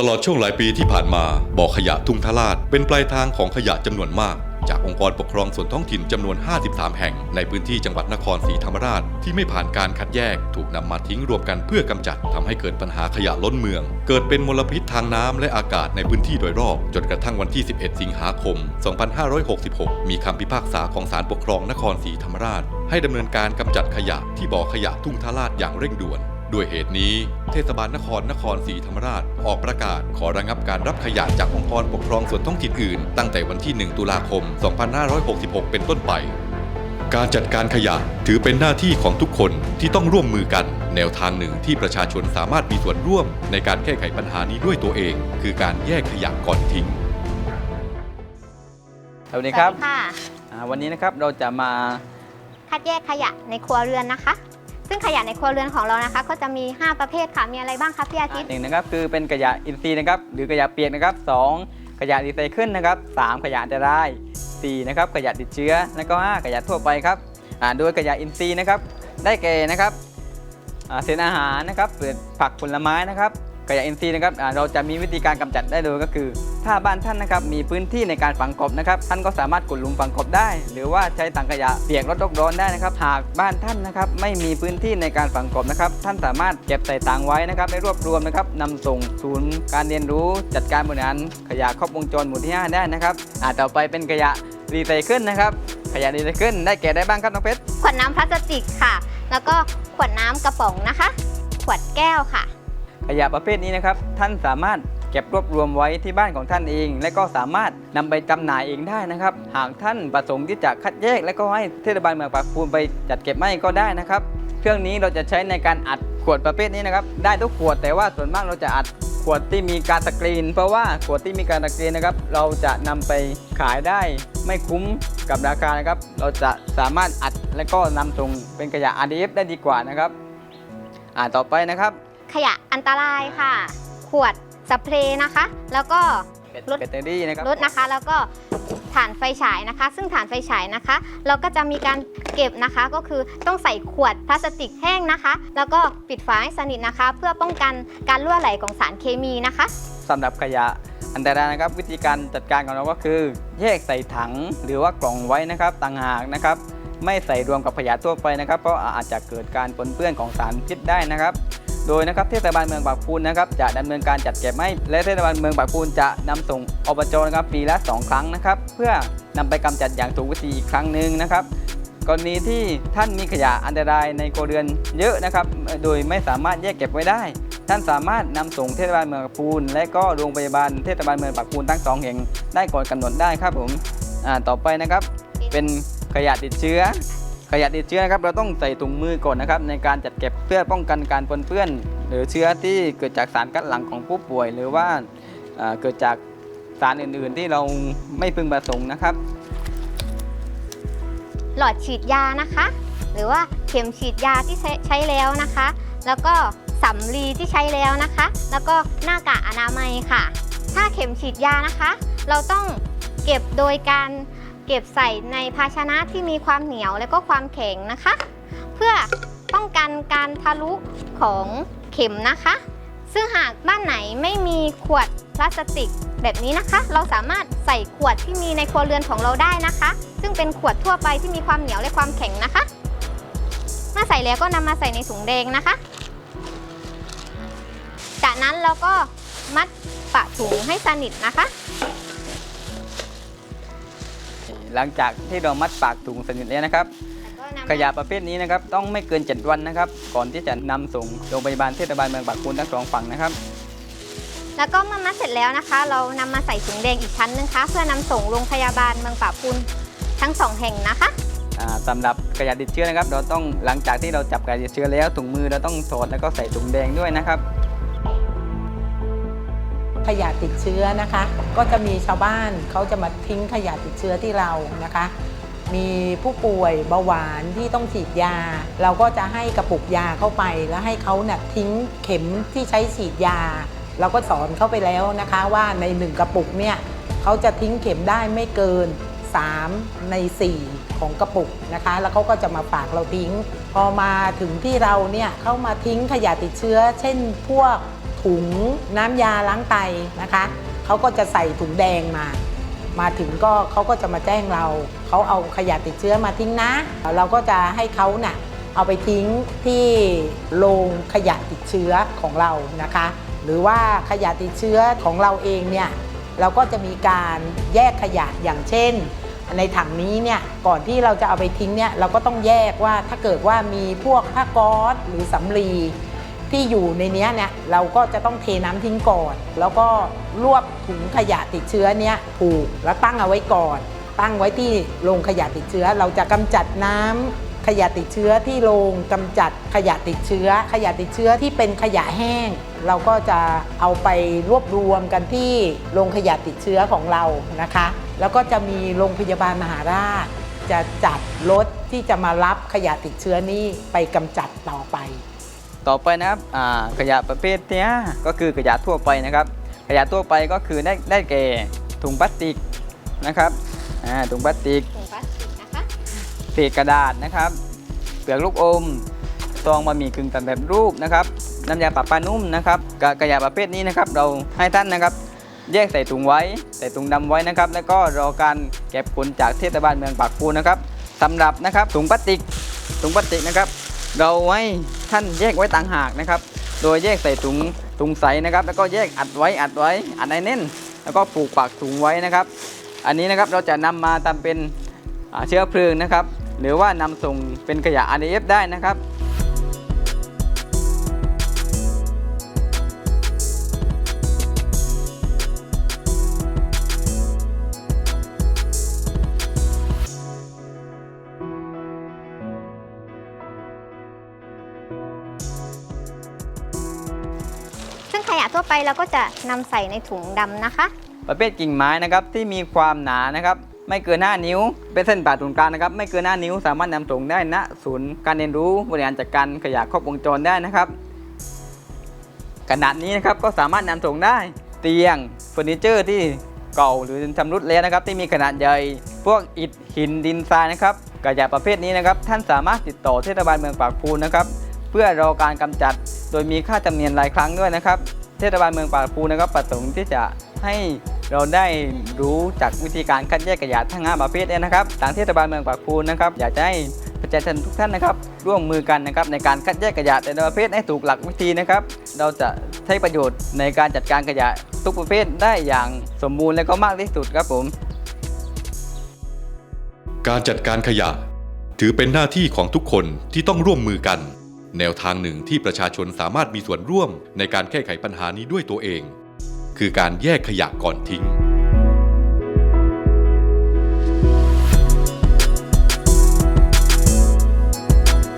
ตลอดช่วงหลายปีที่ผ่านมาบ่อขยะทุ่งทลาด เป็นปลายทางของขยะจำนวนมาก จากองค์กรปกครองส่วนท้องถิ่นจำนวน 53 แห่ง ในพื้นที่จังหวัดนครศรีธรรมราช ที่ไม่ผ่านการคัดแยก ถูกนำมาทิ้งรวมกันเพื่อกำจัดทำให้เกิดปัญหาขยะล้นเมือง เกิดเป็นมลพิษทางน้ำและอากาศในพื้นที่โดยรอบจนกระทั่งวันที่ 11 สิงหาคม 2566 มีคำพิพากษาของศาลปกครองนครศรีธรรมราช ให้ดำเนินการกำจัดขยะที่บ่อขยะทุ่งทลาดอย่างเร่งด่วน ด้วยเหตุนี้เทศบาลนครนครศรีธรรมราช ออกประกาศขอระงับการรับขยะจากองค์กรปกครองส่วนท้องถิ่นอื่น ตั้งแต่วันที่ 1 ตุลาคม 2566 เป็นต้นไป การจัดการขยะถือเป็นหน้าที่ของทุกคนที่ต้องร่วมมือกัน แนวทางหนึ่งที่ประชาชนสามารถมีส่วนร่วม ในการแก้ไขปัญหานี้ด้วยตัวเอง คือการแยกขยะก่อนทิ้งสวัสดีครับสวัสดีค่ะ อ่าวันนี้นะครับเราจะมาคัดแยกขยะในครัวเรือนนะคะ ซึ่งขยะในครัวเรือนของเรานะคะก็จะมี 5 ประเภทค่ะ มีอะไรบ้างคะพี่อาทิตย์หนึ่งนะครับคือเป็นขยะอินทรีย์นะครับหรือขยะเปียกนะครับสองขยะรีไซเคิลนะครับสามขยะอันตรายสี่นะครับขยะติดเชื้อ แล้วก็ห้าขยะทั่วไปครับอ่าโดยขยะอินทรีย์นะครับ ได้แก่นะครับเศษอาหารนะครับเศษผักผลไม้นะครับ ขยะอินทรีย์นะครับเราจะมีวิธีการกำจัดได้โดยก็คือ ถ้าบ้านท่านนะครับมีพื้นที่ในการฝังกบนะครับท่านก็สามารถขุดหลุมฝังกบได้ หรือว่าใช้ถังขยะเปียกลดโลกร้อนได้นะครับหากบ้านท่านนะครับไม่มีพื้นที่ในการฝังกบนะครับท่านสามารถเก็บใส่ถังไว้นะครับได้รวบรวมนะครับนำส่งศูนย์การเรียนรู้จัดการบริหารขยะครอบวงจรหมู่ที่ 5 ได้นะครับอาต่อไปเป็นขยะรีไซเคิลนะครับขยะรีไซเคิลได้แก่ได้บ้างครับน้องเพชรขวดน้ำพลาสติกค่ะ แล้วก็ขวดน้ำกระป๋องนะคะ ขวดแก้วค่ะ ขยะประเภทนี้นะครับท่านสามารถเก็บรวบรวมไว้ที่บ้านของท่านเอง และก็สามารถนำไปจำหน่ายเองได้นะครับ หากท่านประสงค์ที่จะคัดแยก และก็ให้เทศบาลเมืองปากพูนไปจัดเก็บให้ก็ได้นะครับ เครื่องนี้เราจะใช้ในการอัดขวดประเภทนี้นะครับ ได้ทุกขวดแต่ว่าส่วนมากเราจะอัดขวดที่มีการสกรีน เพราะว่าขวดที่มีการสกรีนนะครับ เราจะนำไปขายได้ไม่คุ้มกับราคานะครับ เราจะสามารถอัดและก็นำส่งเป็นขยะ RDF ได้ดีกว่านะครับ อ่าต่อไปนะครับ ขยะอันตรายค่ะ ขวดสเปรย์นะคะ แล้วก็รถแบตเตอรี่นะครับรถนะคะ แล้วก็ถ่านไฟฉายนะคะ ซึ่งถ่านไฟฉายนะคะ เราก็จะมีการเก็บนะคะ ก็คือต้องใส่ขวดพลาสติกแห้งนะคะ แล้วก็ปิดฝาให้สนิทนะคะ เพื่อป้องกันการรั่วไหลของสารเคมีนะคะสำหรับขยะอันตรายนะครับวิธีการจัดการของเราก็คือ แยกใส่ถังหรือว่ากล่องไว้นะครับต่างหากนะครับ ไม่ใส่รวมกับขยะทั่วไปนะครับ เพราะอาจจะเกิดการปนเปื้อนของสารพิษได้นะครับ โดยนะครับเทศบาลเมืองปากพูนนะครับจะดำเนินการจัดเก็บให้และเทศบาลเมืองปากพูนจะนำส่งอบจนะครับปีละ 2 ครั้งนะครับ เพื่อนำไปกำจัดอย่างถูกวิธีอีกครั้งหนึ่งนะครับกรณีที่ท่านมีขยะอันตรายในครัวเรือนเยอะนะครับ โดยไม่สามารถแยกเก็บไว้ได้ ท่านสามารถนำส่งเทศบาลเมืองปากพูน และก็โรงพยาบาลเทศบาลเมืองปากพูนทั้งสองแห่งได้ก่อนกำหนดได้ครับผมต่อไปนะครับ เป็นขยะติดเชื้อ ขยะติดเชื้อนะครับเราต้องใส่ถุงมือก่อนนะครับ ในการจัดเก็บเพื่อป้องกันการปนเปื้อน หรือเชื้อที่เกิดจากสารคัดหลั่งของผู้ป่วย หรือว่าอ่าเกิดจากสารอื่นๆ ที่เราไม่พึงประสงค์นะครับ หลอดฉีดยานะคะ หรือว่าเข็มฉีดยาที่ใช้ใช้แล้วนะคะ แล้วก็สำลีที่ใช้แล้วนะคะ แล้วก็หน้ากากอนามัยค่ะ ถ้าเข็มฉีดยานะคะ เราต้องเก็บโดยการ เก็บใส่ในภาชนะที่มีความเหนียวและก็ความแข็งนะคะ เพื่อป้องกันการทะลุของเข็มนะคะ ซึ่งหากบ้านไหนไม่มีขวดพลาสติกแบบนี้นะคะ เราสามารถใส่ขวดที่มีในครัวเรือนของเราได้นะคะ ซึ่งเป็นขวดทั่วไปที่มีความเหนียวและความแข็งนะคะเมื่อใส่แล้วก็นำมาใส่ในถุงแดงนะคะ จากนั้นเราก็มัดปะถุงให้สนิทนะคะ หลังจากที่เรามัดปากถุงสนิทแล้วนะครับ ขยะประเภทนี้นะครับต้องไม่เกิน 7 วันนะครับ ก่อนที่จะนำส่งโรงพยาบาลเทศบาลเมืองปากพูนทั้งสองฝั่งนะครับ แล้วก็เมื่อมัดเสร็จแล้วนะคะ เรานำมาใส่ถุงแดงอีกชั้นนึงคะเพื่อนำส่งโรงพยาบาลเมืองป่าพุนทั้งสองแห่งนะคะอ่าสำหรับขยะติดเชื้อนะครับ เราต้องหลังจากที่เราจับขยะติดเชื้อแล้วถุงมือเราต้องถอดแล้วก็ใส่ถุงแดงด้วยนะครับ ขยะติดเชื้อนะคะ ก็จะมีชาวบ้านเขาจะมาทิ้งขยะติดเชื้อที่เรานะคะ มีผู้ป่วยเบาหวานที่ต้องฉีดยา เราก็จะให้กระปุกยาเข้าไป แล้วให้เขาเนี่ยทิ้งเข็มที่ใช้ฉีดยา เราก็สอนเขาไปแล้วนะคะว่าในหนึ่งกระปุกเนี่ยเขาจะทิ้งเข็มได้ไม่เกิน 3 ใน 4 ของกระปุกนะคะ แล้วเขาก็จะมาฝากเราทิ้ง พอมาถึงที่เราเนี่ยเขามาทิ้งขยะติดเชื้อ เช่นพวก ถุงน้ำยาล้างไตนะคะเขาก็จะใส่ถุงแดงมา มาถึงก็เขาก็จะมาแจ้งเรา เขาเอาขยะติดเชื้อมาทิ้งนะ เราก็จะให้เขาเน่ะเอาไปทิ้งที่โรงขยะติดเชื้อของเรานะคะ หรือว่าขยะติดเชื้อของเราเองเนี่ยเราก็จะมีการแยกขยะอย่างเช่น ในถังนี้เนี่ยก่อนที่เราจะเอาไปทิ้งเนี่ยเราก็ต้องแยกว่าถ้าเกิดว่ามีพวกผ้าก๊อซหรือสำลี ที่อยู่ในเนี้ยเนี่ยเราก็จะต้องเทน้ำทิ้งก่อน แล้วก็รวบถุงขยะติดเชื้อเนี้ยผูกแล้วตั้งเอาไว้ก่อน ตั้งไว้ที่โรงขยะติดเชื้อ เราจะกำจัดน้ำขยะติดเชื้อที่โรงกำจัดขยะติดเชื้อ ขยะติดเชื้อที่เป็นขยะแห้ง เราก็จะเอาไปรวบรวมกันที่โรงขยะติดเชื้อของเรานะคะ แล้วก็จะมีโรงพยาบาลมหาราชจะจัดรถที่จะมารับขยะติดเชื้อนี้ไปกำจัดต่อไป ต่อไปนะครับอ่าขยะประเภทเนี้ยก็คือขยะทั่วไปนะครับ ขยะทั่วไปก็คือได้ได้แก่ถุงพลาสติกนะครับอ่าถุงพลาสติกถุงพลาสติกนะคะเศษกระดาษนะครับ เปลือกลูกอมซองบะหมี่กึ่งสำเร็จรูปนะครับน้ำยาปรับผ้านุ่มนะครับกะขยะประเภทนี้นะครับ เราให้ท่านนะครับ แยกใส่ถุงไว้ใส่ถุงดำไว้นะครับ แล้วก็รอการเก็บผลจากเทศบาลเมืองปากพูนนะครับสำหรับนะครับถุงพลาสติกถุงพลาสติกนะครับ เราไว้ ท่านแยกไว้ต่างหากนะครับ โดยแยกใส่ถุงถุงใสนะครับ แล้วก็แยกอัดไว้อัดไว้อัดในเน่น แล้วก็ผูกปากถุงไว้นะครับ อันนี้นะครับเราจะนำมาทำเป็นเชื้อเพลิงนะครับ หรือว่านำส่งเป็นขยะ RDF ได้นะครับ ขยะทั่วไปเราก็จะนำใส่ในถุงดำนะคะ ประเภทกิ่งไม้นะครับที่มีความหนานะครับ ไม่เกิน 5 นิ้ว เป็นเส้นผ่าศูนกลางนะครับ ไม่เกิน 5 นิ้ว สามารถนำส่งได้ณศูนย์การเรียนรู้บริหารจัดการขยะครบวงจรได้นะครับขนาดนี้นะครับก็สามารถนำส่งได้ เตียงเฟอร์นิเจอร์ที่เก่าหรือชำรุดแล้วนะครับ ที่มีขนาดใหญ่พวกอิฐหินดินทรายนะครับขยะประเภทนี้นะครับ ท่านสามารถติดต่อเทศบาลเมืองปากพูนนะครับ เพื่อรอการกำจัด โดยมีค่าจำเนียนรายครั้งด้วยนะครับ เทศบาลเมืองปากพูนะครับประสงค์ที่จะให้เราได้รู้จากวิธีการคัดแยกขยะทั้งห้าประเภทเนี่ยนะครับ ทางเทศบาลเมืองปากพูนนะครับ อยากจะให้ประชาชนทุกท่านนะครับ ร่วมมือกันนะครับในการคัดแยกขยะแต่ละประเภทให้ถูกหลักวิธีนะครับ เราจะใช้ประโยชน์ในการจัดการขยะทุกประเภทได้อย่างสมบูรณ์และก็มากที่สุดครับผม การจัดการขยะ ถือเป็นหน้าที่ของทุกคนที่ต้องร่วมมือกัน แนวทางหนึ่งที่ประชาชนสามารถมีส่วนร่วมในการแก้ไขปัญหานี้ด้วยตัวเอง คือการแยกขยะก่อนทิ้ง